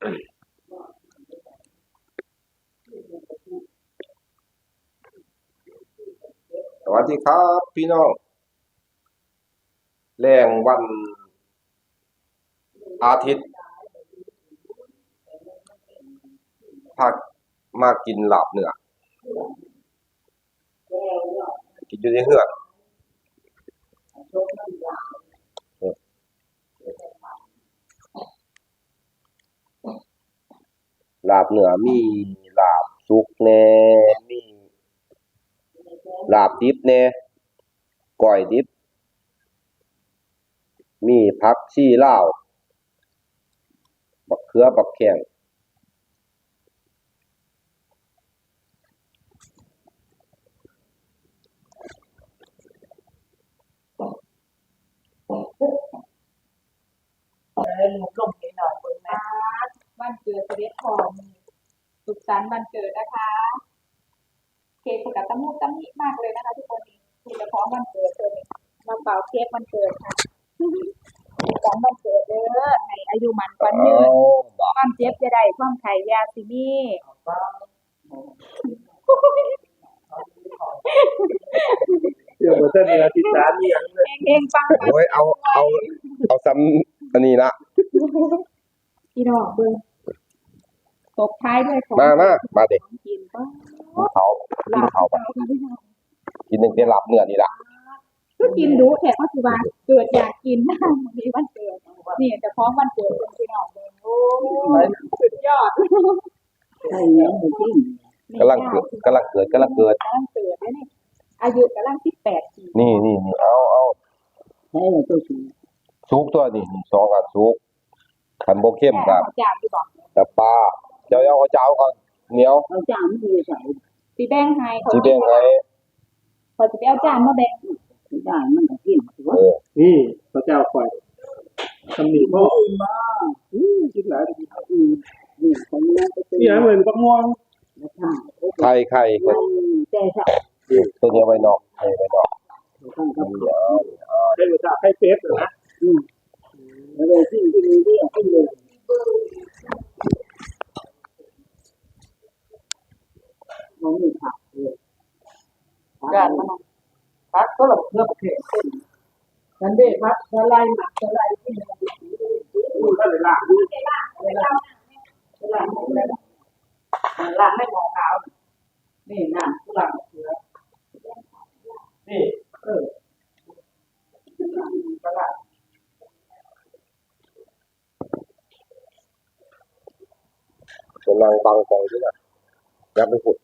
สวัสดีครับ พี่น้องแรงวันอาทิตย์พักมากินหลาบเนื้อกินอยู่ในเฮือ ลาบเนื้อมีลาบสุกแน่มีลาบดิบแน่ก้อยดิบ มีผักชีลาบักเขือบักแข้งเออหนูกลมนิดหน่อยคนนะ วันเกิดเสด็จพรสุขสันต์วันเกิดนะคะเค้กกับตะมุตะมิมากเลยนะคะทุกคนนี่คือเฉพาะวันเกิดเลยมาเป่าเค้กวันเกิดค่ะสุขสันต์วันเกิดเด้อให้อายุมันกว่ายืนบักความเจ็บจะได้ความไข่ยาสิมีเดี๋ยวเต้นเนื้อติดตามยังเองๆฟังไปโอ้ยเอาเอาเอาซ้ำอันนี้ละพี่น้องเบิ่ง ตบท้ายด้วยของมามามาเด็กของกินก็กินเขากินเขาไปค่ะพี่น้องกินหนึ่งเป็นหลับเนื้อนี่ละก็กินดูแขกปัจจุบันเกิดอยากกินนะวันนี้วันเกิดนี่จะพร้อมวันเกิดเป็นพี่น้องเลยโอ้ยสุดยอดใช่เนี่ยจริงกำลังเกิดกำลังเกิดกำลังเกิดกำลังเกิดเลยนี่อายุกำลังสิบแปดปีนี่นี่นี่เอาเอาใช่ตัวสูงซุกตัวนี่นี่สองอันซุกขันโบเข้มกับแจ่าอยู่บอกแต่ปลา เจ้าเอาเอาเจ้าก่อนเหนียวเอาจานไม่ดีใส่สีแดงไฮเขาสีแดงไงเขาจะไปเอาจานมาแบ่งจานมันก็กินถือเอว่าอนี่พระเจ้าคอยตำหนิพ่อบ้าอืมคิดหลายอืมนี่คนนี้ก็เป็นนี่ฮะเหมือนปักม่วงนะคะไข่ไข่เพิ่นแต่ถ้าตัวนี้เอาไว้นอกเอาไว้นอกต้องกับเดี๋ยวเป็นภาษาไทยเฟสเหรอนะอืมแล้วเลยที่ที่นี่เรี มองนี่ค่ะเลยจานมันพักก็หลบเพื่อประเทศฉันได้พักสไลด์หมักสไลด์ที่มันพูดได้เลยล่ะเวลาเวลาเวลาล้างไม่มอขาวนี่น้ำกุหลาบเสือนี่เออตลาดจะนั่งฟังฟองที่น่ะอย่าไปพูด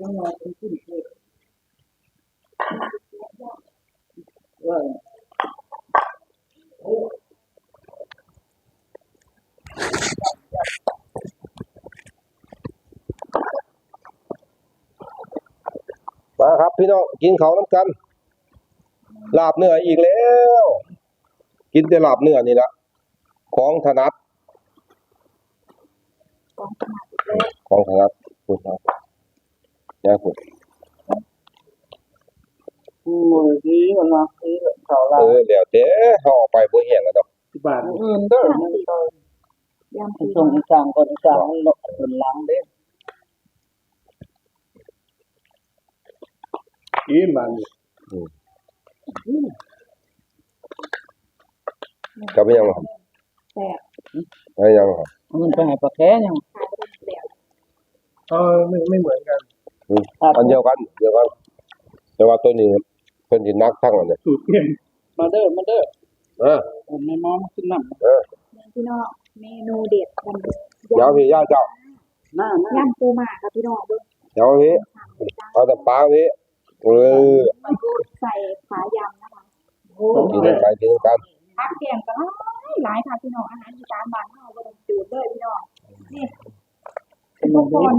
จังหวัดเป็นขึ้นเลยว่ามาครับพี่น้องกินเขาน้ำกันลาบเนื้ออีกแล้ว กินแต่ลาบเนื้อนี่ละของถนัด ของขนาดเล็ก ของถนัดพูดครับอย่าพูด มือดีมันมาคือเขา ละเออเดี๋ยวเด้เฮาเอาไปบ่แห้งแล้วดอกที่บ้านอื่นเด้อมันก็ยำส่ปีงจางคนจางมันหลบคนหลังเด้กินบ้านจะไปยังบ่แซ่บไปยังบ่มันไปให้ปลาแค่ยังขายไปเป็นแล้วเออไม่ไม่เหมือนกันอืมอันเดียวกันเดียวกันแต่ว่าตัวนี้เพิ่นสินักทั้งอันนี้สูตรเปลี่ยน มาเด้อมาเด้อเออผมในมอมขึ้นน้ำเออพี่น้องเมนูเด็ดวันนี้เดี๋ยวพี่ย่าเจ้าหน้าหน้ายำปูมาค่ะพี่น้องเบิ่งเดี๋ยวพี่เอาแต่ปลาพี่เออใส่ขายำนะคะโอ้กินกันไปกินกันพักแกงก็หลายหลายค่ะพี่น้องอาหารอีสานบ้านเฮาบ่ต้องจูดเลยพี่น้องนี่เป็นทุกมคน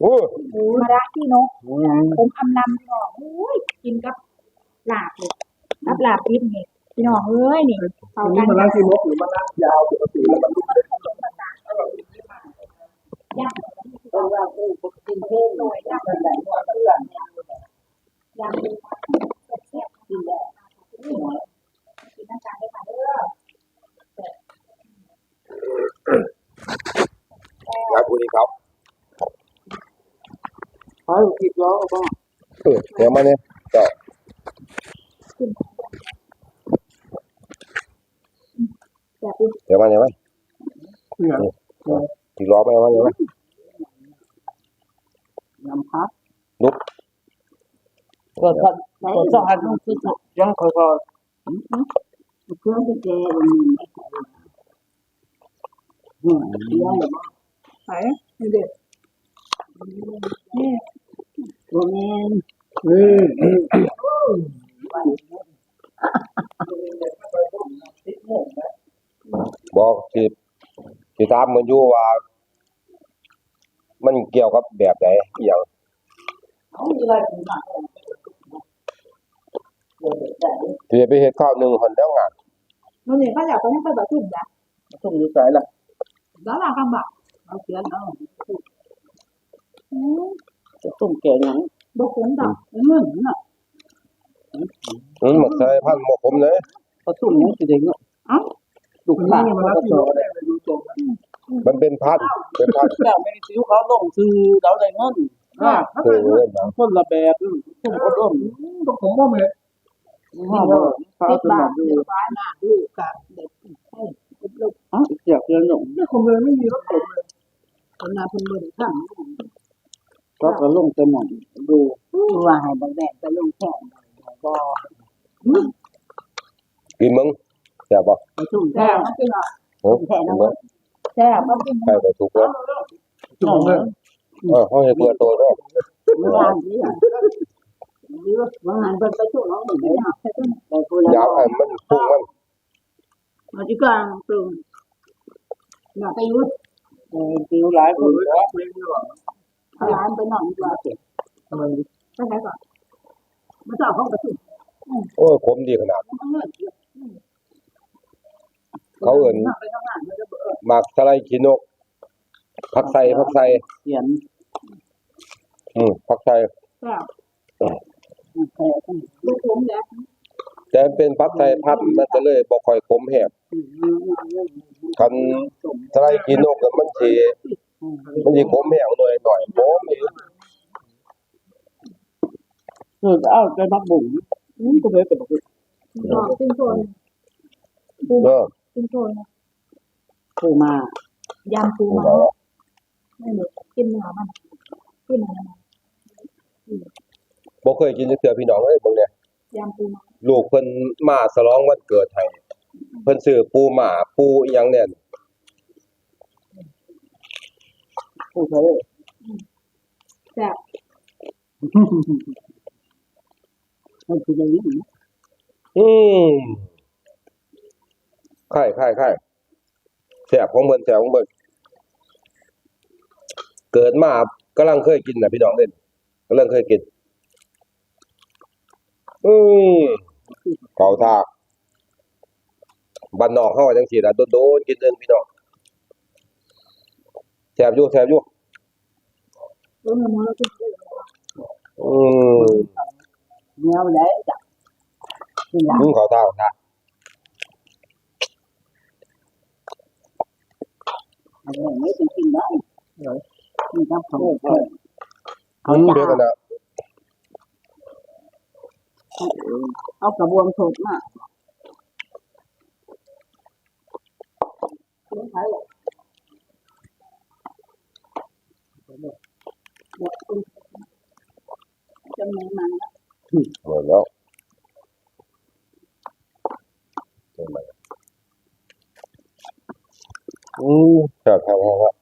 โอ้มะระที่นกผมอำลำพี่น้องโอ้ยกินกับลาบเลย กับลาบดิบนี่พี่น้องเอ้ยนี่เขากันมันนั่งที่มกหรือมันนั่งยาวปกติแล้วมันลุกเลยยากต้องว่าผู้ปกติเพ่งหน่อยยากแต่ว่าเพื่อนยากดีเสียดีแหละกินน้ำตาลได้ค่ะเด้อครับคุณครับเอาคิดแล้วก็เปิดเดี๋ยวมาเนี่ย เจ้าแบบเดี๋ยวมาเนี่ยไหมเนี่ยที่ล้อไปมาเนี่ยไหมยำพักลุกก็ท่านก็สหัสต้องคิดยังค่อยๆเครื่องไปแกอืมเลี้ยงแบบไหนนี่เด็ดนี่ตัวแม่นนี่ บอกสิสิถามมันอยู่ว่า มันเกี่ยวกับแบบไหนอหย่างเขามีอะไรถึงมากที่จะไปเฮ็ดข้าวหนึ่งคนแล้วงานมันนี่เขาอยากไปให้ไปแบบทุ่มนะต้องดีใจล่ะแล้วเราคำบอกเอาเขียนเอาอืมจะต้มแกงหยังบอกผมดอกเงินน่ะอืมหมกใส่พันหมกผมเลยก็ต้มหยังสิได้เนาะเอ้า ลูกค้านี่มันก็รับโตผิดชอบได้เลยดูตรงนะมันเป็นพันเป็นพันแล้วไม่ได้ซื้อเขาลงซื้อเราได้เงินอ่าเคยเงินนะคนละแบบต้มก็ต้มต้องผมว่ามันห้าบาทป้าสิบเป็นบาแบทบสิดูบาทหน้าลูกกับเด็กให้ลูกอะเกี่ยวกับหนุ่มไม่คงเลยไม่มีรถผมเลยคนนาคนเดินข้างก็กระลงจะหมอนดูว่าให้บางแดดไปลงแค่ก็กินมึง แซ่บบ่ไปชุ่มแซ่แค่บมันกินหรอโอ้มึงแซ่บมันกินใครก็ถูกแล้วจุ่มเลยเออเขาให้เปิดตัวก็เมื่อวานนี้อะเมื่อวานเป็นไปชุ่มน้องหนึ่งเลยอะไปพูดแล้วยาวให้มันพุ่งมันมาจีกลางปรุงอยากไปยุ่งติวหลายคโอ้นยแล้วเล่นดีกว่าเอาร้านไปหน่อยดีกว่าทำไมไปไหนก่อนมาต่อห้องประชุมโอ้ยขมดีขนาด เขาเอิ้นไปทำงานไม่ได้เบื่อหมักสไลด์ขี้นกผักใส่ผักใส่เขียนอืมผักใส่แซ่บแค่ลูกผมเนี่ยแต่มันเป็นผักใส่พัดมันก็เลยบ่ค่อยขมแหบคันสไลด์ขี้นกน่ะมันสิมันสิขมแหงหน่อยหน่อยโอ้ยคือเอาใจมักบุ๋มก็เลยเป็นดอกติ้งโซนเออ ติ้งโซนคือมายำปูมันไม่รู้กินเนื้อมันกินอะไรมันบ่เคยกินจักเทื่อพี่น้องเอ้ยเบิ่งเนี่ยยำปูมันลูกเพิ่นมาฉลองวันเกิดให้เพิ่นซื้อปูหมาปูอีหยังเนี่ยคือเคยแซ่บมันคืออย่างนี้อืม ไข่ไข่ไข่แซ่บของเพิ่นแซ่บของเพิ่นเกิดมากำลังเคยกินน่ะพี่น้องเด้กำลังเคยกิน อืมเข้าท่าบ้านนอกเฮาจังซี่ล่ะโดนๆกินเอิ้นพี่น้องแซ่บอยู่แซ่บอยู่รู้มันมันแล้วกินได้อืมเงี้ยวแล้วจ้ะคือหลังมึงเข้าท่าเข้าท่าอะ ไรไม่เป็นกินได้มีน้ำของเขาอืมเดี๋ยวกันนะเอากระบวงสดมากินใช้หรอจำเนียนมันหมดแล้วเห็นไหม อืมครับครับครับครับ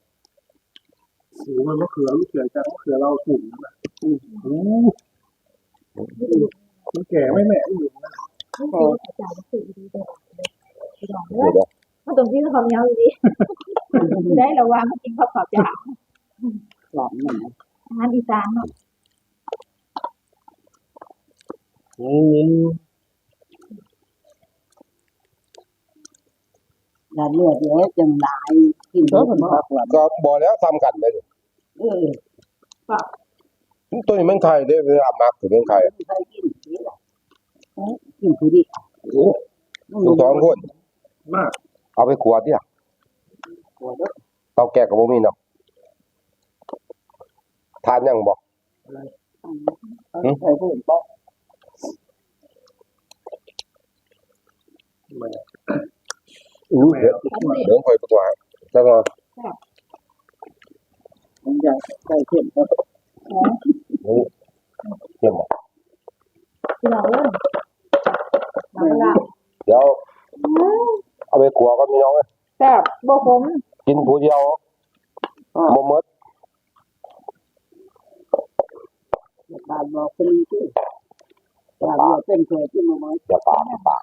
สูงมันมะเขือลูกเขือจากมะเขือเราสูงนะโอ้โหมันแก่ไม่แม่อยู่นะไม่กินอาจารย์สื่อดีเลยพี่น้องเดี๋ยวเดี๋ยวมันตรงที่เขาความยาวดีได้ระวังกินข้าวขอบจาหลังนี่อาหารอีสานเนาะอืม ดาเลือดเยอะจังหลายกินเยอะมากกว่าก็บอกแล้วทำกันไปดิเออตัวนี้มันไข่เด้เวลามักถึงเป็นไข่ใครกินนี่แหละกินคือดิโอ้ทุกสองคนมากเอาไปขวดเนี่ยหัวเด้อเตาแก่กับบ่มีเนาะทานยังบอกเใส่ผู้อื่นบอกมัน อู้เดี๋ยวเดี๋ยวคอยไปกว่าแล้วก็มันจะใส่เข้มครับนี่เยี่ยมอะพี่น้องเริ่มมาละเดี๋ยวเอาไปขัวก็มีน้องเอ้ยแซ่บบ่ขมกินผู้เดียวบ่หมดบานบอกเป็นที่บานบอกเป็นเคยที่มาไหมอย่าปากอย่าปาก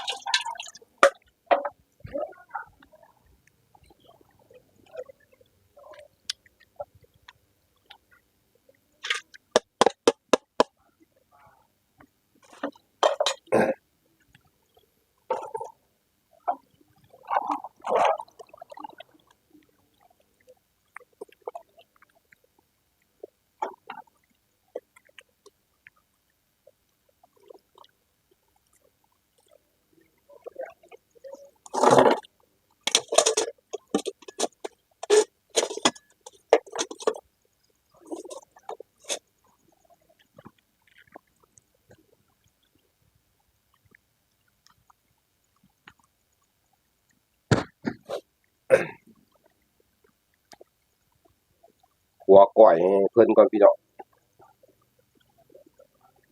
พิ่นก่อนพี่น้อง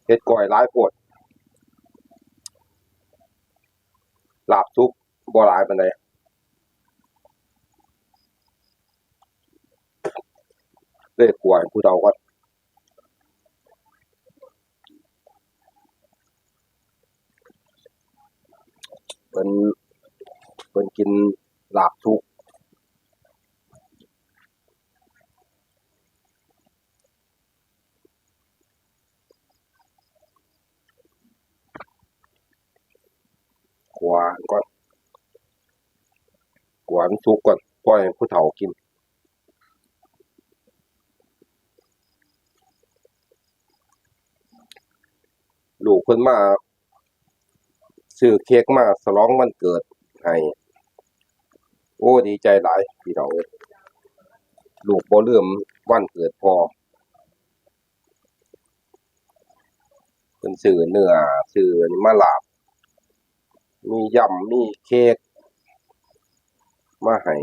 เฮ็ดก่อยหลายโพดลาบซุปบ่หลายปานใดเลยขัวให้ผู้เฒ่าก่อนเพิ่นเพิ่นกินลาบซุป กวานก่อนกวานสุกก่อนปล่อยผู้เฒ่ากินลูกเพิ่นมาซื้อเค้กมาฉลองวันเกิดให้โอ้ดีใจหลายพี่น้องเอ้ยลูกบ่ลืมวันเกิดพอเพิ่นซื้อเนื้อซื้อมาลาบ มียำมีเค้กมาให้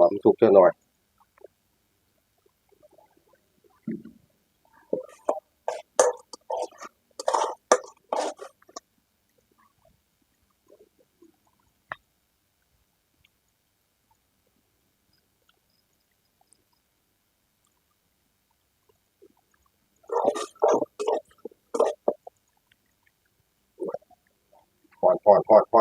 ความสุขเจ้าหน่อยพอนพอนพอ